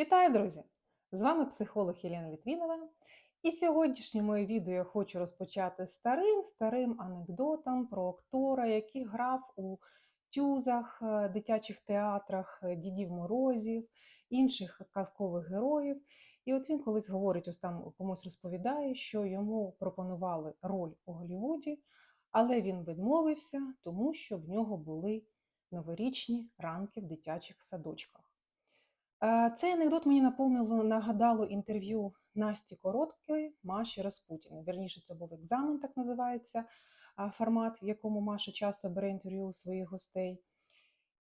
Вітаю, друзі! З вами психолог Єлена Літвінова. І сьогоднішнє моє відео я хочу розпочати старим старим анекдотом про актора, який грав у тюзах, е, дитячих театрах, е, дідів Морозів, інших казкових героїв. І от він колись говорить, ось там комусь розповідає, що йому пропонували роль у Голлівуді, але він відмовився, тому що в нього були новорічні ранки в дитячих садочках. Цей анекдот мені наповнило, нагадало інтерв'ю Насті Короткої Маші Распутіної. Вірніше, це був екзамен, так називається формат, в якому Маша часто бере інтерв'ю у своїх гостей.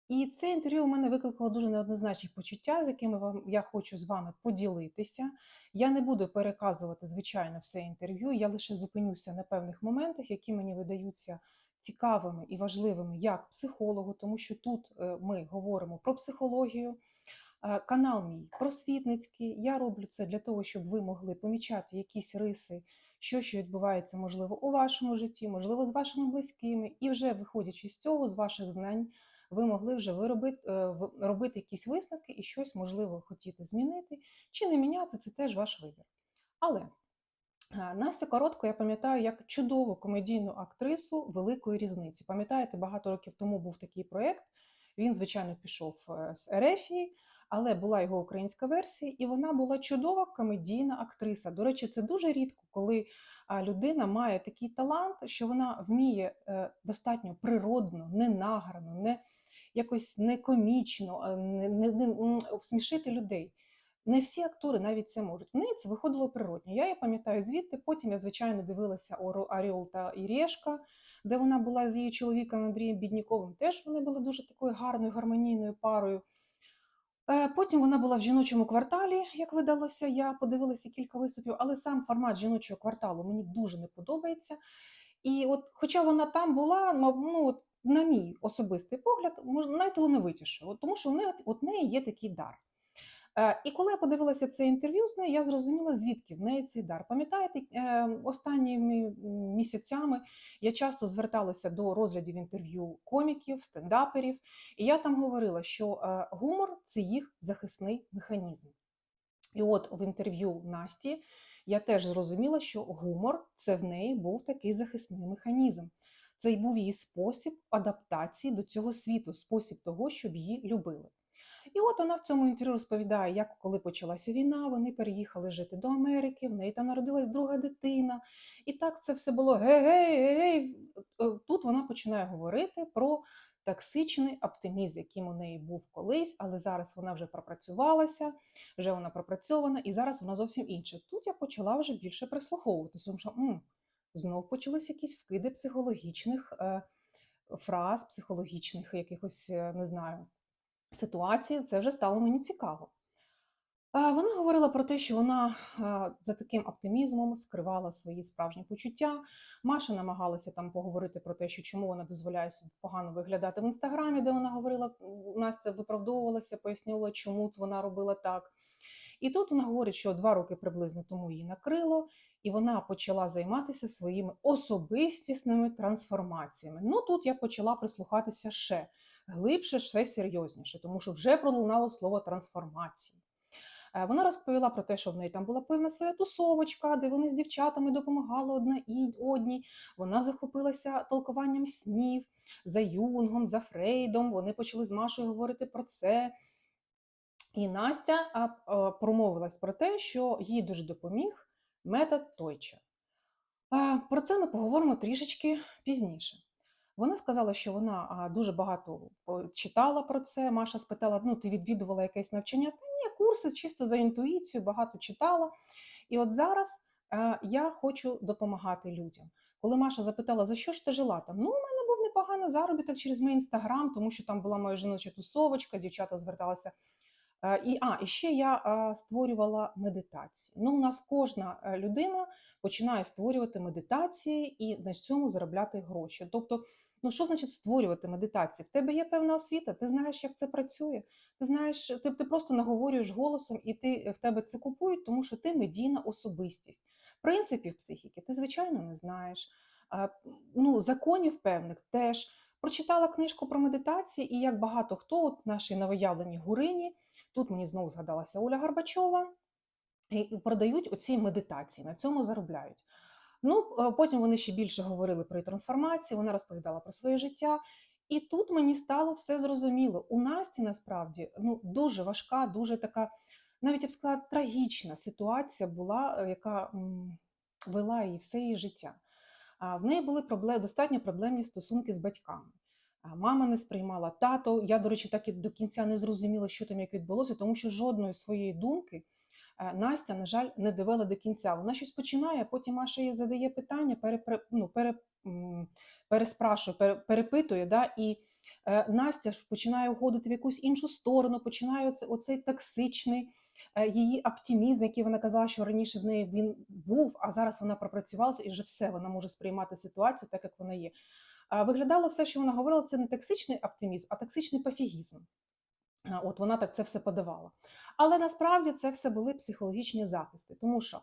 І це інтерв'ю у мене викликало дуже неоднозначні почуття, з якими вам я хочу з вами поділитися. Я не буду переказувати, звичайно, все інтерв'ю. Я лише зупинюся на певних моментах, які мені видаються цікавими і важливими як психологу, тому що тут е, ми говоримо про психологію. Е, Канал мій просвітницький. Я роблю це для того, щоб ви могли помічати якісь риси, що що відбувається, можливо, у вашому житті, можливо, з вашими близькими, і вже виходячи з цього, з ваших знань, ви могли вже виробити, е, робити якісь висновки і щось можливо хотіти змінити чи не міняти, це теж ваш вибір. Але е, Настя Коротко, я пам'ятаю як чудову комедійну актрису великої різниці. Пам'ятаєте, багато років тому був такий проєкт. Він, звичайно, пішов з Ерефії, але була його українська версія, і вона була чудова комедійна актриса. До речі, це дуже рідко, коли людина має такий талант, що вона вміє е, достатньо природно, не награно, не якось не комічно, е, не, не, не м, всмішити людей. Не всі актори навіть це можуть. В неї це виходило природньо. Я її пам'ятаю звідти. Потім я, звичайно, дивилася «Оро- Оріол та Ірєшка, де вона була з її чоловіком Андрієм Бідніковим. Теж вони були дуже такою гарною гармонійною парою. Е, Потім вона була в жіночому кварталі, як видалося. Я подивилася кілька виступів, але сам формат жіночого кварталу мені дуже не подобається. І от, хоча вона там була, ну, от, на мій особистий погляд, мож- найталановитіше, тому що в неї, от, неї є такий дар. Е, І коли я подивилася це інтерв'ю з нею, я зрозуміла, звідки в неї цей дар. Пам'ятаєте, е, останніми місяцями я часто зверталася до розглядів інтерв'ю коміків, стендаперів, і я там говорила, що е, гумор це їх захисний механізм. І от в інтерв'ю Насті я теж зрозуміла, що гумор це в неї був такий захисний механізм. Це й був її спосіб адаптації до цього світу, спосіб того, щоб її любили. І от вона в цьому інтерв'ю розповідає, як коли почалася війна, вони переїхали жити до Америки, в неї там народилась друга дитина. І так це все було гей-гей, гей-гей. Е, Тут вона починає говорити про токсичний оптимізм, яким у неї був колись, але зараз вона вже пропрацювалася, вже вона пропрацьована, і зараз вона зовсім інша. Тут я почала вже більше прислуховуватися, тому що знов почались якісь вкиди психологічних е, фраз, психологічних якихось, е, не знаю, ситуацій. Це вже стало мені цікаво. Вона говорила про те, що вона за таким оптимізмом скривала свої справжні почуття. Маша намагалася там поговорити про те, що чому вона дозволяє собі погано виглядати в інстаграмі, де вона говорила, Настя виправдовувалася, пояснювала, чому вона робила так. І тут вона говорить, що два роки приблизно тому її накрило, і вона почала займатися своїми особистісними трансформаціями. Ну тут я почала прислухатися ще глибше, ще серйозніше, тому що вже пролунало слово трансформації. Е, Вона розповіла про те, що в неї там була певна своя тусовочка, де вони з дівчатами допомагали одна і одній. Вона захопилася толкуванням снів за Юнгом, за Фрейдом. Вони почали з Машою говорити про це. І Настя промовилась про те, що їй дуже допоміг метод Тойча. Про це ми поговоримо трішечки пізніше. Вона сказала, що вона дуже багато читала про це. Маша спитала: ну, ти відвідувала якесь навчання? Та ні, курси чисто за інтуїцію, багато читала. І от зараз е, я хочу допомагати людям. Коли Маша запитала, за що ж ти жила там? Ну, у мене був непоганий заробіток через мій інстаграм, тому що там була моя жіноча тусовочка, дівчата зверталися. Е, І, а, і ще я е, створювала медитації. Ну, у нас кожна людина починає створювати медитації і на цьому заробляти гроші. Тобто, ну що значить створювати медитації? В тебе є певна освіта, ти знаєш, як це працює. Ти знаєш, ти, ти просто наговорюєш голосом, і ти в тебе це купують, тому що ти медійна особистість. Принципів психіки ти, звичайно, не знаєш. А, Ну, законів певних теж. Прочитала книжку про медитації, і як багато хто, от наші новоявлені гурині, Тут мені знову згадалася Оля Горбачова. І і продають оці медитації, на цьому заробляють. Ну, потім вони ще більше говорили про трансформацію, вона розповідала про своє життя. І тут мені стало все зрозуміло. У Насті насправді ну, дуже важка, дуже така, навіть я б сказала, трагічна ситуація була, е, яка вела її все її життя. А в неї були проблеми, достатньо проблемні стосунки з батьками. Мама не сприймала тато. Я, до речі, так і до кінця не зрозуміла, що там як відбулося, тому що жодної своєї думки Настя, на жаль, не довела до кінця. Вона щось починає, потім Маша їй задає питання, пере, пере- ну, пере, переспрашує, пере, перепитує, да, і е, Настя ж починає уходити в якусь іншу сторону, починає оце, оцей токсичний е, її оптимізм, який вона казала, що раніше в неї він був, а зараз вона пропрацювалася і вже все, вона може сприймати ситуацію так, як вона є. Виглядало все, що вона говорила, це не токсичний оптимізм, а токсичний пофігізм. А, От вона так це все подавала. Але насправді це все були психологічні захисти, тому що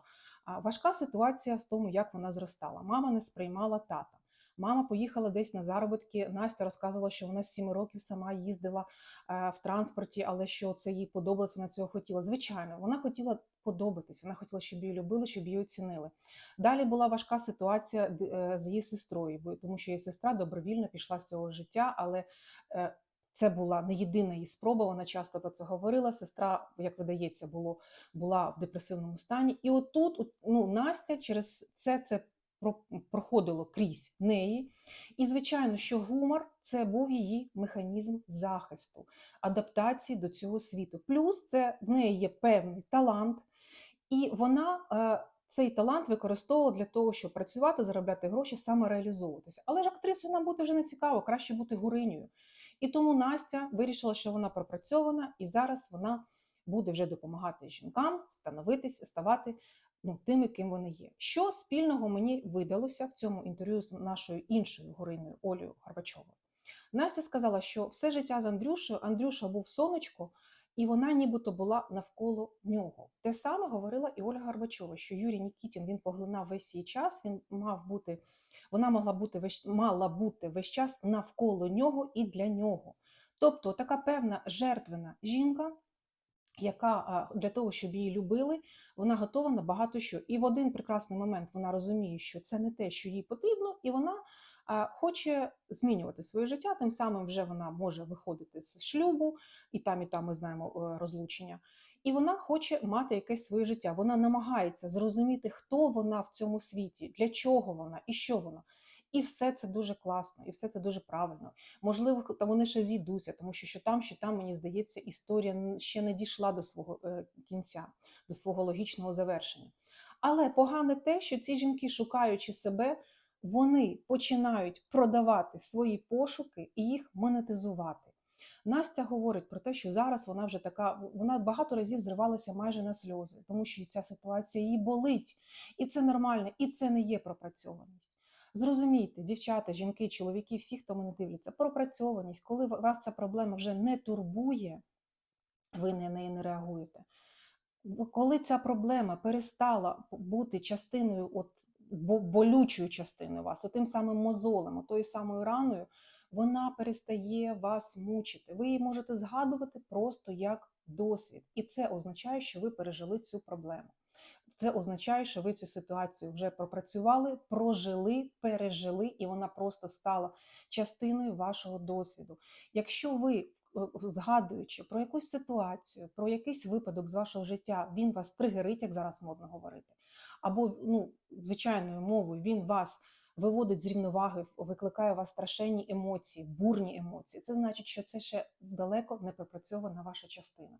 важка ситуація в тому, як вона зростала. Мама не сприймала тата. Мама поїхала десь на заробітки. Настя розказувала, що вона з 7 років сама їздила е, в транспорті, але що це їй подобалось, вона цього хотіла. Звичайно, вона хотіла подобатись, вона хотіла, щоб її любили, щоб її оцінили. Далі була важка ситуація е, з її сестрою, тому що її сестра добровільно пішла з цього життя, але е, це була не єдина її спроба. Вона часто про це говорила. Сестра, як видається, було була в депресивному стані. І отут, ну, Настя через це це проходило крізь неї. І звичайно, що гумор це був її механізм захисту, адаптації до цього світу. Плюс це в неї є певний талант, і вона е, цей талант використовувала для того, щоб працювати, заробляти гроші, самореалізовуватися. Але ж актрисою нам бути вже не цікаво, краще бути гуринею. І тому Настя вирішила, що вона пропрацьована, і зараз вона буде вже допомагати жінкам становитись, ставати ну, тими, ким вони є. Що спільного мені видалося в цьому інтерв'ю з нашою іншою гориною Олею Горбачовою? Настя сказала, що все життя з Андрюшею Андрюша був сонечко, і вона нібито була навколо нього. Те саме говорила і Ольга Горбачова, що Юрій Нікітін він поглинав весь її час, він мав бути, вона могла бути весь, мала бути весь час навколо нього і для нього. Тобто така певна жертвена жінка, яка для того, щоб її любили, вона готова на багато що. І в один прекрасний момент вона розуміє, що це не те, що їй потрібно, і вона хоче змінювати своє життя. Тим самим вже вона може виходити з шлюбу, і там, і там ми знаємо е, розлучення. І вона хоче мати якесь своє життя. Вона намагається зрозуміти, хто вона в цьому світі, для чого вона і що вона. І все це дуже класно, і все це дуже правильно. Можливо, та вони ще зійдуться, тому що що там, що там, мені здається, історія ще не дійшла до свого е, кінця, до свого логічного завершення. Але погане те, що ці жінки, шукаючи себе, вони починають продавати свої пошуки і їх монетизувати. Настя говорить про те, що зараз вона вже така, вона багато разів зривалася майже на сльози, тому що ця ситуація її болить, і це нормально, і це не є пропрацьованість. Зрозумійте, дівчата, жінки, чоловіки, всі, хто мене дивляться, пропрацьованість, коли вас ця проблема вже не турбує, ви на неї не реагуєте. Коли ця проблема перестала бути частиною, от, болючою частиною вас, тим самим мозолем, тою самою раною, вона перестає вас мучити. Ви її можете згадувати просто як досвід. І це означає, що ви пережили цю проблему. Це означає, що ви цю ситуацію вже пропрацювали, прожили, пережили, і вона просто стала частиною вашого досвіду. Якщо ви, е, згадуючи про якусь ситуацію, про якийсь випадок з вашого життя, він вас тригерить, як зараз модно говорити, або ну, звичайною мовою він вас виводить з рівноваги, викликає у вас страшенні емоції, бурні емоції. Це значить, що це ще далеко не пропрацьована ваша частина.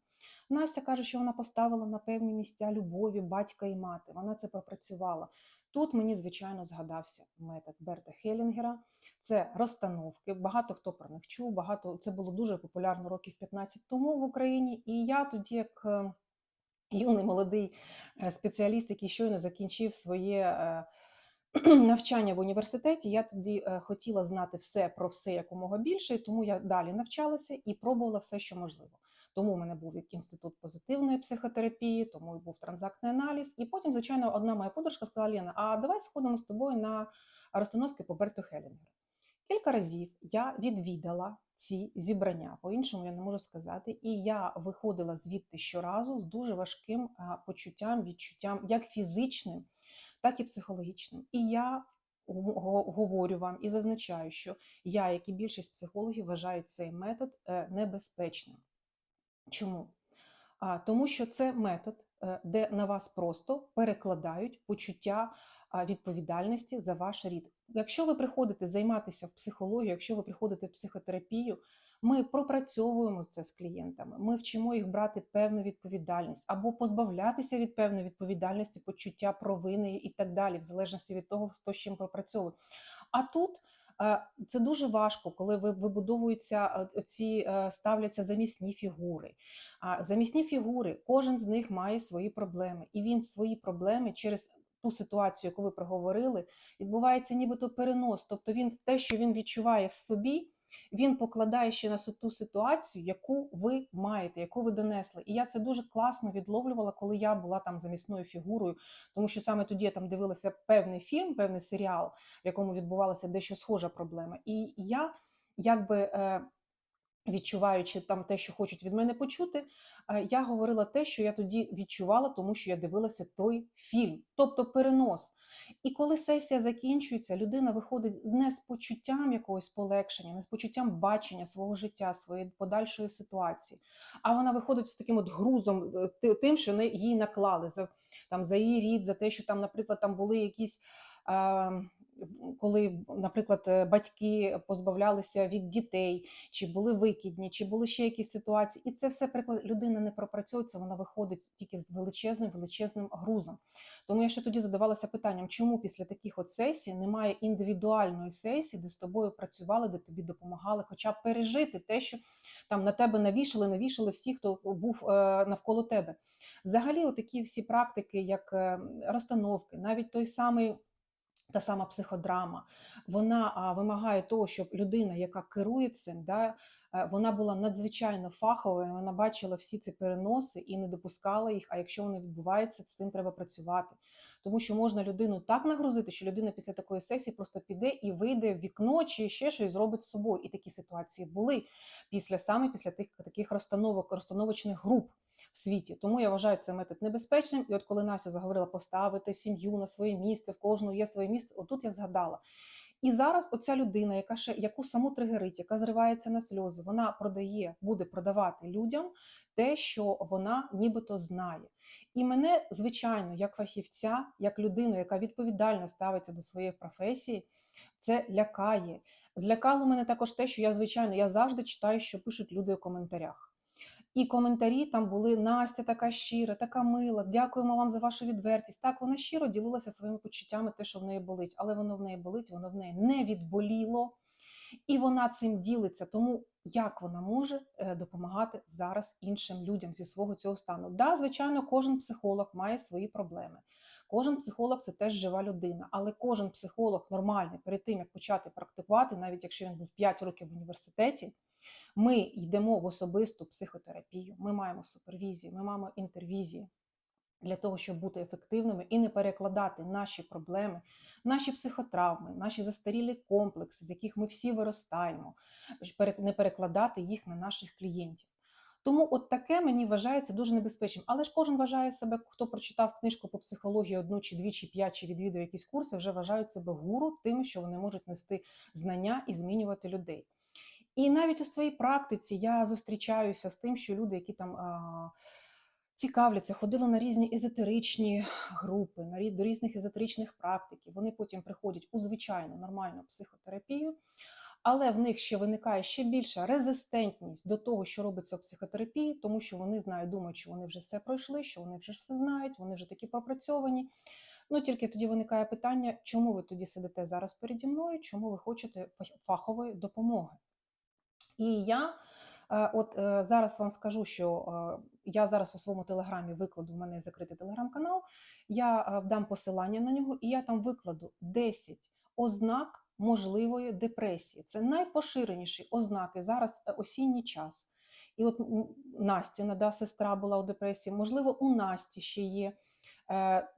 Настя каже, що вона поставила на певні місця любові батька і мати. Вона це пропрацювала. Тут мені, звичайно, згадався метод Берта Хелінгера. Це розстановки. Багато хто про них чув. Багато це було дуже популярно років 15 тому в Україні. І я тоді, як е, юний молодий е, спеціаліст, який щойно закінчив своє е, навчання в університеті, я тоді хотіла знати все про все якомога більше, тому я далі навчалася і пробувала все, що можливо. Тому у мене був як інститут позитивної психотерапії, тому і був транзактний аналіз. І потім, звичайно, одна моя подружка сказала: Лена, а давай сходимо з тобою на розстановки по Берту Хелінгеру. Кілька разів я відвідала ці зібрання. По-іншому я не можу сказати. І я виходила звідти щоразу з дуже важким почуттям, відчуттям, як фізичним, так і психологічним. І я говорю вам і зазначаю, що я, як і більшість психологів, вважаю цей метод е, небезпечним. Чому? Тому що це метод, е, де на вас просто перекладають почуття відповідальності за ваш рід. Якщо ви приходите займатися в психологію, якщо ви приходите в психотерапію, ми пропрацьовуємо це з клієнтами, ми вчимо їх брати певну відповідальність або позбавлятися від певної відповідальності, почуття провини і так далі, в залежності від того, хто з чим пропрацьовує. А тут е, це дуже важко, коли ви вибудовуються е, ці е, ставляться замісні фігури. А замісні фігури, кожен з них має свої проблеми, і він свої проблеми через ту ситуацію, яку ви проговорили, відбувається нібито перенос. Тобто він те, що він відчуває в собі, він покладає ще на ту ситуацію, яку ви маєте, яку ви донесли. І я це дуже класно відловлювала, коли я була там замісною фігурою, тому що саме тоді я там дивилася певний фільм, певний серіал, в якому відбувалася дещо схожа проблема. І я якби. Відчуваючи там те, що хочуть від мене почути, е, я говорила те, що я тоді відчувала, тому що я дивилася той фільм, тобто перенос. І коли сесія закінчується, людина виходить не з почуттям якогось полегшення, не з почуттям бачення свого життя, своєї подальшої ситуації, а вона виходить з таким от грузом, е, тим, що не- їй наклали за, там, за її рід, за те, що там, наприклад, там були якісь. е, Коли, наприклад, е, батьки позбавлялися від дітей, чи були викидні, чи були ще якісь ситуації, і це все приклад людина не пропрацьовується, вона виходить тільки з величезним величезним грузом. Тому я ще тоді задавалася питанням, чому після таких от сесій немає індивідуальної сесії, де з тобою працювали, де тобі допомагали, хоча б пережити те, що там на тебе навішали, навішали всі, хто був е, навколо тебе. Взагалі, отакі всі практики, як е, розстановки, навіть той самий. Та сама психодрама, вона а, вимагає того, щоб людина, яка керує цим, да, е, вона була надзвичайно фаховою, вона бачила всі ці переноси і не допускала їх. А якщо вони відбуваються, з цим треба працювати. Тому що можна людину так нагрузити, що людина після такої сесії просто піде і вийде в вікно чи ще щось зробить з собою. І такі ситуації були після саме після тих таких розстановок, розстановочних груп світі. Тому я вважаю цей метод небезпечним. І от коли Настя заговорила поставити сім'ю на своє місце, в кожного є своє місце, отут я згадала. І зараз оця людина, яка ще яку саму тригерить, яка зривається на сльози, вона продає, буде продавати людям те, що вона нібито знає. І мене, звичайно, як фахівця, як людину, яка відповідально ставиться до своєї професії, це лякає. Злякало мене також те, що я, звичайно, я завжди читаю, що пишуть люди у коментарях. І коментарі там були Настя така щира, така мила. Дякуємо вам за вашу відвертість. Так, вона щиро ділилася своїми почуттями, те, що в неї болить, але воно в неї болить, воно в неї не відболіло, і вона цим ділиться. Тому як вона може е, допомагати зараз іншим людям зі свого цього стану? Да, звичайно, кожен психолог має свої проблеми. Кожен психолог це теж жива людина, але кожен психолог нормальний перед тим як почати практикувати, навіть якщо він був 5 років в університеті. Ми йдемо в особисту психотерапію, ми маємо супервізію, ми маємо інтервізії для того, щоб бути ефективними і не перекладати наші проблеми, наші психотравми, наші застарілі комплекси, з яких ми всі виростаємо, не перекладати їх на наших клієнтів. Тому от таке мені вважається дуже небезпечним. Але ж кожен вважає себе, хто прочитав книжку по психології одну чи дві, чи п'ять, чи відвідав якісь курси, вже вважають себе гуру тим, що вони можуть нести знання і змінювати людей. І навіть у своїй практиці я зустрічаюся з тим, що люди, які там а, цікавляться, ходили на різні езотеричні групи, на рі- до різних езотеричних практиків, вони потім приходять у звичайну нормальну психотерапію, але в них ще виникає ще більша резистентність до того, що робиться в психотерапії, тому що вони знають, думають, що вони вже все пройшли, що вони вже все знають, вони вже такі пропрацьовані. Ну тільки тоді виникає питання, чому ви тоді сидите зараз переді мною, чому ви хочете фах- фахової допомоги. І я е, от е, зараз вам скажу, що е, я зараз у своєму телеграмі викладу, в мене закритий телеграм-канал, я дам посилання на нього, і я там викладу 10 ознак можливої депресії. Це найпоширеніші ознаки зараз осінній час. І от Настіна, да, сестра була у депресії, можливо, у Насті ще є е,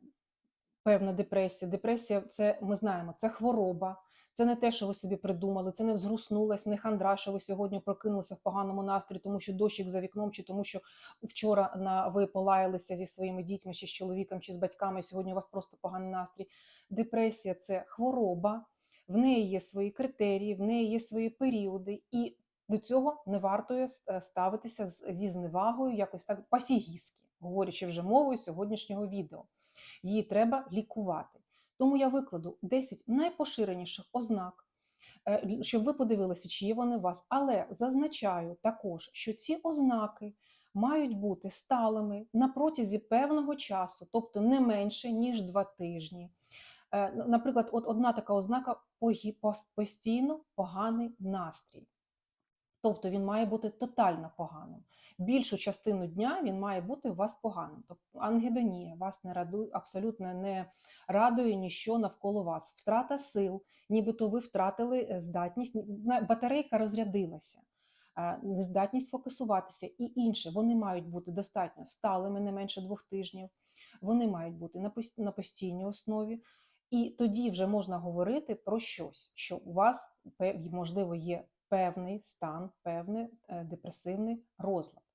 певна депресія. Депресія це ми знаємо, це хвороба, Це не те, що ви собі придумали, це не взгруснулась, не хандра, що ви сьогодні прокинулися в поганому настрої, тому що дощик за вікном, чи тому, що вчора на ви полаялися зі своїми дітьми, чи з чоловіком, чи з батьками. і Сьогодні у вас просто поганий настрій. Депресія це хвороба, в неї є свої критерії, в неї є свої періоди, і до цього не варто е, ставитися зі зневагою, якось так пофігістськи, говорячи вже мовою сьогоднішнього відео. Її треба лікувати. Тому я викладу 10 найпоширеніших ознак, е, щоб ви подивилися, чи є вони у вас. Але зазначаю також, що ці ознаки мають бути сталими на протязі певного часу, тобто не менше, ніж 2 тижні. Е, Наприклад, от одна така ознака постійно поганий настрій. Тобто він має бути тотально поганим. Більшу частину дня він має бути у вас поганим. Тобто ангедонія вас не радує, абсолютно не радує ніщо навколо вас. Втрата сил, нібито ви втратили е, здатність, батарейка розрядилася, нездатність фокусуватися і інше. Вони мають бути достатньо сталими, не менше двох тижнів. Вони мають бути на постійній основі. І тоді вже можна говорити про щось, що у вас можливо є певний стан, певний е, депресивний розлад.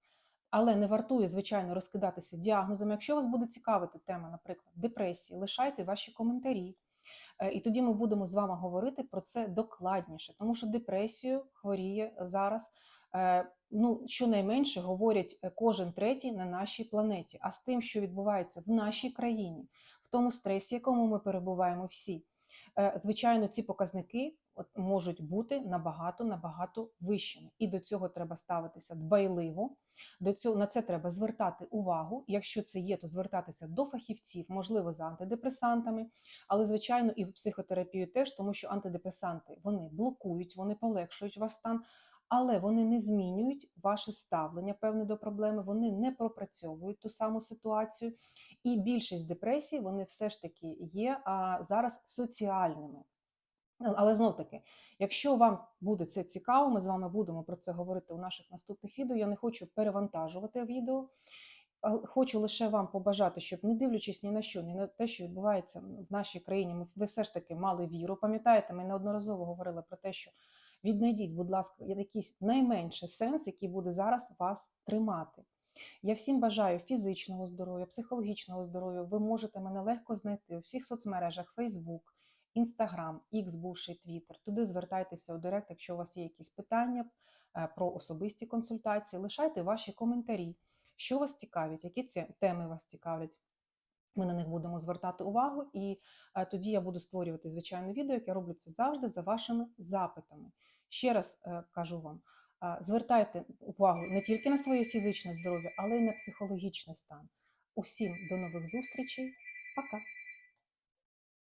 Але не вартує, звичайно, розкидатися діагнозами. Якщо вас буде цікавити тема, наприклад, депресії, лишайте ваші коментарі. Е, І тоді ми будемо з вами говорити про це докладніше, тому що депресію хворіє зараз. е, Ну, щонайменше говорять е, кожен третій на нашій планеті. А з тим, що відбувається в нашій країні, в тому стресі, якому ми перебуваємо всі, звичайно, ці показники можуть бути набагато набагато вищими. І до цього треба ставитися дбайливо. До цього на це треба звертати увагу. Якщо це є, то звертатися до фахівців, можливо, за антидепресантами, але звичайно і в психотерапію теж, тому що антидепресанти вони блокують, вони полегшують ваш стан. Але вони не змінюють ваше ставлення певне до проблеми, вони не пропрацьовують ту саму ситуацію. І більшість депресій вони все ж таки є а, зараз соціальними. Але знов таки, якщо вам буде це цікаво, ми з вами будемо про це говорити у наших наступних відео. Я не хочу перевантажувати відео. Хочу лише вам побажати, щоб не дивлячись ні на що, ні на те, що відбувається в нашій країні, ви все ж таки мали віру. Пам'ятаєте, ми неодноразово говорили про те, що віднайдіть, будь ласка, якийсь найменший сенс, який буде зараз вас тримати. Я всім бажаю фізичного здоров'я, психологічного здоров'я. Ви можете мене легко знайти у всіх соцмережах Facebook, Instagram, X, бувший Twitter. Туди звертайтеся у Директ, якщо у вас є якісь питання е, про особисті консультації. Лишайте ваші коментарі, що вас цікавить, які ці теми вас цікавлять. Ми на них будемо звертати увагу, і е, тоді я буду створювати звичайне відео, яке роблю це завжди за вашими запитами. Ще раз е, кажу вам: звертайте увагу не тільки на своє фізичне здоров'я, але й на психологічний стан. Усім до нових зустрічей. Пока!